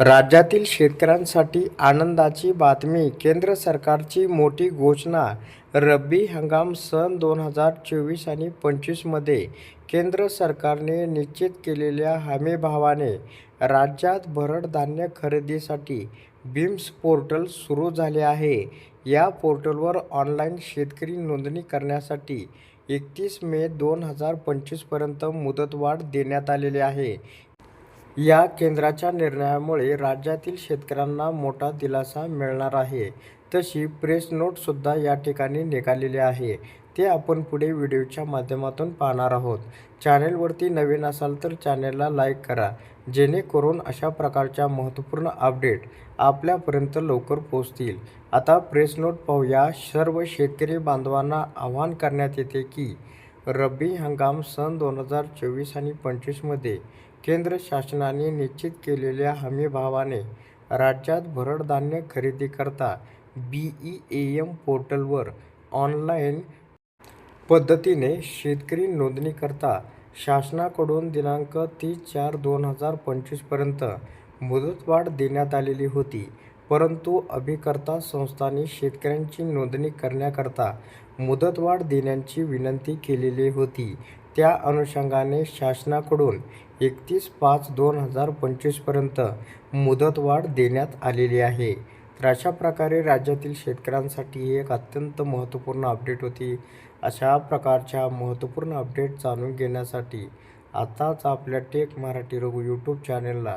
राज्यातील शेतकऱ्यांसाठी आनंदाची बातमी. केंद्र सरकारची मोठी घोषणा. रब्बी हंगाम सन दोन हजार चोवीस आणि पंचवीसमध्ये केंद्र सरकारने निश्चित केलेल्या हमीभावाने राज्यात भरड धान्य खरेदीसाठी बीम्स पोर्टल सुरू झाले आहे. या पोर्टलवर ऑनलाईन शेतकरी नोंदणी करण्यासाठी एकतीस मे दोन हजार पंचवीसपर्यंत मुदतवाढ देण्यात आलेली आहे. या केंद्राच्या निर्णयामुळे राज्यातील शेतकऱ्यांना मोठा दिलासा मिळणार आहे. तशी प्रेस नोटसुद्धा या ठिकाणी निघालेली आहे. ते आपण पुढे व्हिडिओच्या माध्यमातून पाहणार आहोत. चॅनेलवरती नवीन असाल तर चॅनेलला लाईक करा जेणेकरून अशा प्रकारच्या महत्त्वपूर्ण अपडेट आपल्यापर्यंत लवकर पोहोचतील. आता प्रेस नोट पाहूया. सर्व शेतकरी बांधवांना आवाहन करण्यात येते की रब्बी हंगाम सन दोन हजार चोवीस आणि पंचवीसमध्ये केंद्र शासनाने निश्चित केलेल्या हमीभावाने राज्यात भरडधान्य खरेदीकरता बी ई ए एम पोर्टलवर ऑनलाईन पद्धतीने शेतकरी नोंदणीकरता शासनाकडून दिनांक तीस चार दोन हजार पंचवीसपर्यंत मुदतवाढ देण्यात आलेली होती. परंतु अभिकर्ता संस्थांनी शेतकऱ्यांची नोंदणी करण्याकरता मुदतवाढ देण्याची विनंती केलेली होती. त्या अनुषंगाने शासनाकडून एकतीस पाच दोन हजार पंचवीसपर्यंत मुदतवाढ देण्यात आलेली आहे. तर अशा प्रकारे राज्यातील शेतकऱ्यांसाठी ही एक अत्यंत महत्त्वपूर्ण अपडेट होती. अशा प्रकारच्या महत्त्वपूर्ण अपडेट जाणून घेण्यासाठी आताच आपल्या टेक मराठी रघु यूट्यूब चॅनलला